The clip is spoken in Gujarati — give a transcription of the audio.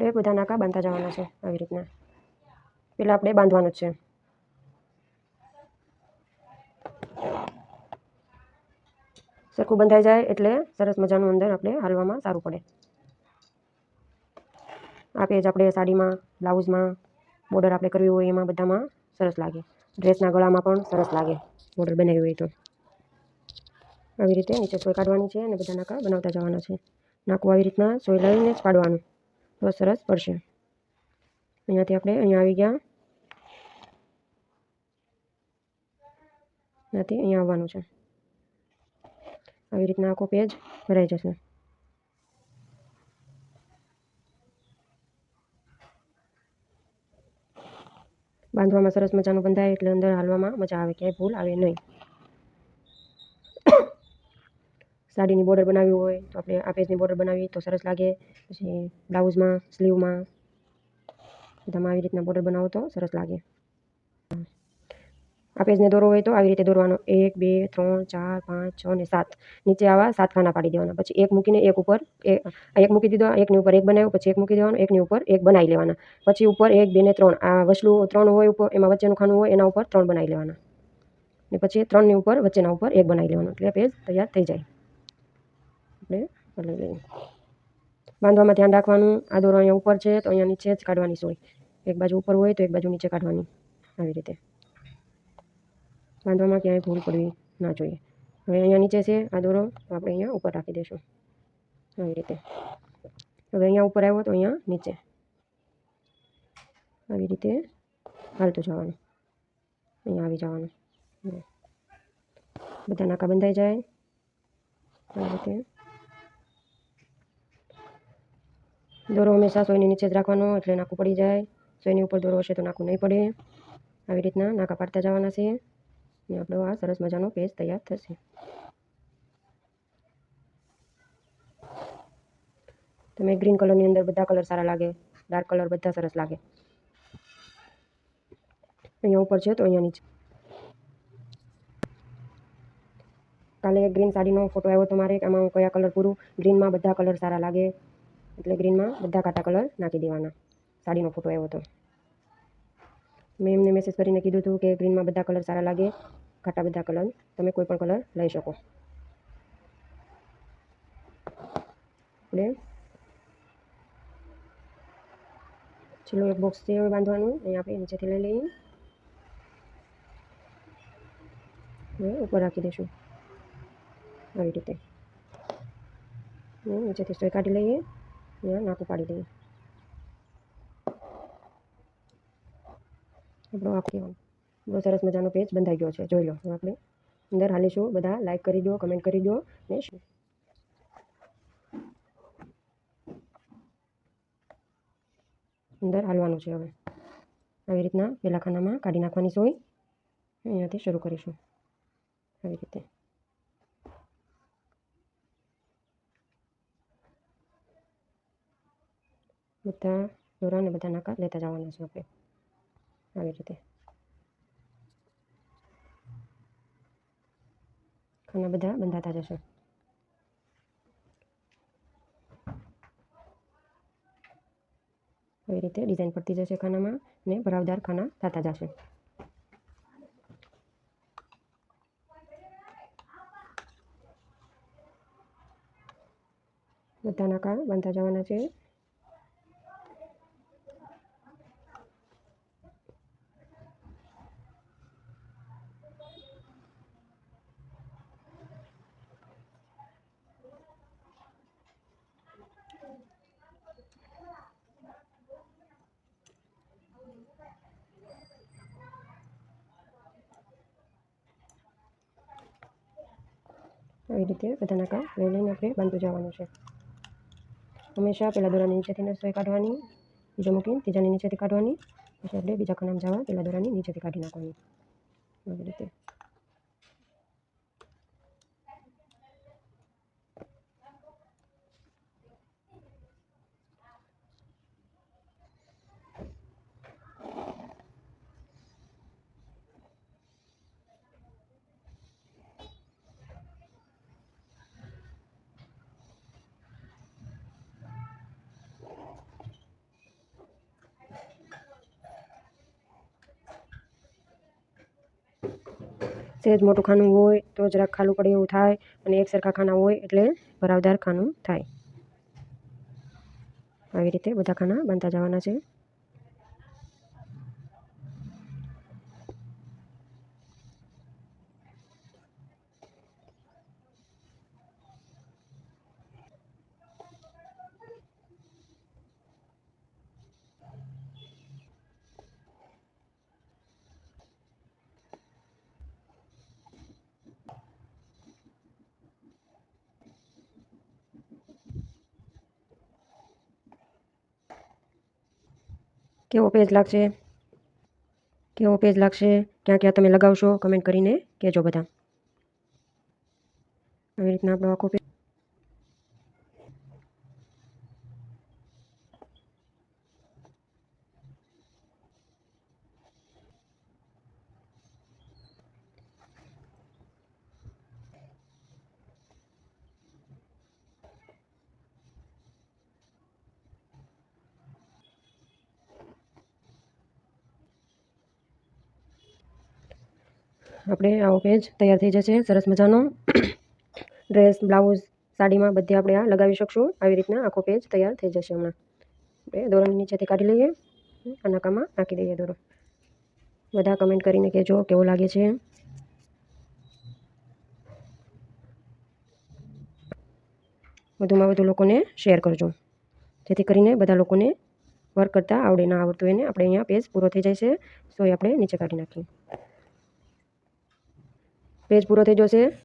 આપણે બધા નાકા બાંધતા જવાના છે આવી રીતના. પહેલાં આપણે બાંધવાનું જ છે. સરખું બંધાઈ જાય એટલે સરસ મજાનું અંદર આપણે હાલવામાં સારું પડે. આ પેજ આપણે સાડીમાં, બ્લાઉઝમાં, બોર્ડર આપણે કરવી હોય એમાં બધામાં સરસ લાગે. ડ્રેસના ગળામાં પણ સરસ લાગે. બોર્ડર બનાવી હોય તો. આવી રીતે નીચે સોય કાઢવાની છે અને બધા નાકા બનાવતા જવાના છે. નાકું આવી રીતના સોય લઈને જ પાડવાનું. તો સરસ, પડશે. અહીંયાથી આપણે અહીંયા આવી ગયા. અહીંયાથી અહીંયા આવવાનું છે. આવી રીતના આખો પેજ ભરાઈ જશે. બાંધવામાં સરસ મજાનું બંધાય એટલે અંદર હાલવામાં મજા આવે, ક્યાંય ભૂલ આવે નહીં. સાડીની બોર્ડર બનાવવી હોય, તો આપણે આ પેજની બોર્ડર બનાવીએ તો સરસ લાગે. પછી બ્લાઉઝમાં, સ્લીવમાં બધામાં આવી રીતના બોર્ડર બનાવો તો સરસ લાગે. આ પેજને દોરવો હોય તો આવી રીતે દોરવાનો. એક, બે, ત્રણ, ચાર, પાંચ, છ ને સાત. નીચે આવા સાત ખાના પાડી દેવાના. પછી એક મૂકીને એક ઉપર એક મૂકી દીધો એકની ઉપર એક બનાવ્યો, પછી એક મૂકી દેવાનો, એકની ઉપર એક બનાવી લેવાના. પછી ઉપર એક, બે ને ત્રણ. આ વસલું ત્રણ હોય ઉપર, એમાં વચ્ચેનું ખાનું હોય, એના ઉપર ત્રણ બનાવી લેવાના. ને પછી ત્રણની ઉપર, વચ્ચેના ઉપર એક બનાવી લેવાનો. એટલે પેજ તૈયાર થઈ જાય. આપણે કરી લઈએ બાંધવામાં ધ્યાન રાખવાનું. આ દોરો અહીંયા ઉપર છે, તો અહીંયા નીચે જ કાઢવાની સોય. એક બાજુ ઉપર હોય તો એક બાજુ નીચે કાઢવાની. આવી રીતે. બાંધવામાં ક્યાંય ભૂલ પડવી ના જોઈએ. હવે અહીંયા નીચે છે આ દોરો આપણે અહીંયા ઉપર રાખી દઈશું. આવી રીતે. હવે અહીંયા ઉપર આવ્યો તો અહીંયા નીચે. આવી રીતે હાલતું જવાનું. અહીંયા આવી જવાનું. બધા નાકા બંધાઈ જાય. આવી રીતે. દોરો હંમેશા સોયની નીચે જ રાખવાનો, એટલે નાકું પડી જાય. સોયની ઉપર દોરો હશે તો નાકું નહીં પડે. આવી રીતના નાકા પાડતા જવાના છે. ને આપણો આ સરસ મજાનો પેજ તૈયાર થશે. તમે ગ્રીન કલરની અંદર બધા કલર સારા લાગે, ડાર્ક કલર બધા સરસ લાગે. અહીંયા ઉપર છે તો અહીંયા નીચે. કાલે ગ્રીન સાડીનો ફોટો આવ્યો તો મારે આમાં હું કયા કલર પૂરું? ગ્રીનમાં બધા કલર સારા લાગે. એટલે ગ્રીનમાં બધા કાટા કલર નાખી દેવાના. સાડીનો ફોટો આવ્યો હતો મેં એમને મેસેજ કરીને કીધું હતું કે ગ્રીનમાં બધા કલર સારા લાગે ઘાટા બધા કલર તમે કોઈ પણ કલર લઈ શકો. આપણે છેલ્લું એક બોક્સ છે બાંધવાનું. અહીંયા આપણે નીચેથી લઈ લઈએ. હવે ઉપર રાખી દઈશું. આવી રીતે. નીચેથી સોય કાઢી લઈએ. નાકું પાડી દઈએ આપણો આખો બહુ સરસ મજાનો પેજ બંધાઈ ગયો છે જોઈ લો આપણે અંદર હાલીશું બધા લાઈક કરી દો કમેન્ટ કરી દો, ને શું અંદર હાલવાનું છે હવે. આવી રીતના પેલા ખાનામાં કાઢી નાખવાની સોય. અહીંયાથી શરૂ કરીશું. આવી રીતે. બધા દોરાને બધા નાકા લેતા જવાના છે આપણે. આવી રીતે. ખાના બધા બંધાતા જશે. આવી રીતે ડિઝાઇન પડતી જશે ખાનામાં ને ભરાવદાર ખાના થતા જશે. બધા નાકા બાંધતા જવાના છે. આવી રીતે બધાના કામ લઈ લઈને આપણે બાંધતું જવાનું છે. હંમેશા પહેલાં દોરાની નીચેથી સોય કાઢવાની, બીજો મૂકીને ત્રીજાની નીચેથી કાઢવાની, પછી આપણે બીજા ખાનામાં જવા પહેલાં દોરાની નીચેથી કાઢી નાખવાની. આવી રીતે. સહેજ મોટું ખાનું હોય તો જરાક ખાલું પડે એવું થાય અને એક સરખા ખાના હોય એટલે ભરાવદાર ખાનું થાય. આવી રીતે બધા ખાના બનતા જવાના છે. કેવો પેજ લાગશે? કેવો પેજ લાગશે? ક્યાં ક્યાં તમે લગાવશો? કમેન્ટ કરીને કહેજો બધા. આવી રીતના આપણો આખો પેજ આપણે આવો પેજ તૈયાર થઈ જશે. સરસ મજાનો ડ્રેસ બ્લાઉઝ સાડીમાં બધે આપણે આ લગાવી શકશું. આવી રીતના આખો પેજ તૈયાર થઈ જશે હમણાં. આપણે દોરણ નીચેથી કાઢી લઈએ. આ નકામાં નાખી દઈએ દોરો બધા કમેન્ટ કરીને કહેજો કેવો લાગે છે. વધુમાં વધુ લોકોને શેર કરજો. જેથી કરીને બધા લોકોને વર્ક કરતાં આવડે. ના આવડતું એને આપણે અહીંયા પેજ પૂરો થઈ જાય છે. સો એ આપણે નીચે કાઢી નાખીએ. પેજ પૂરો થઈ જશે.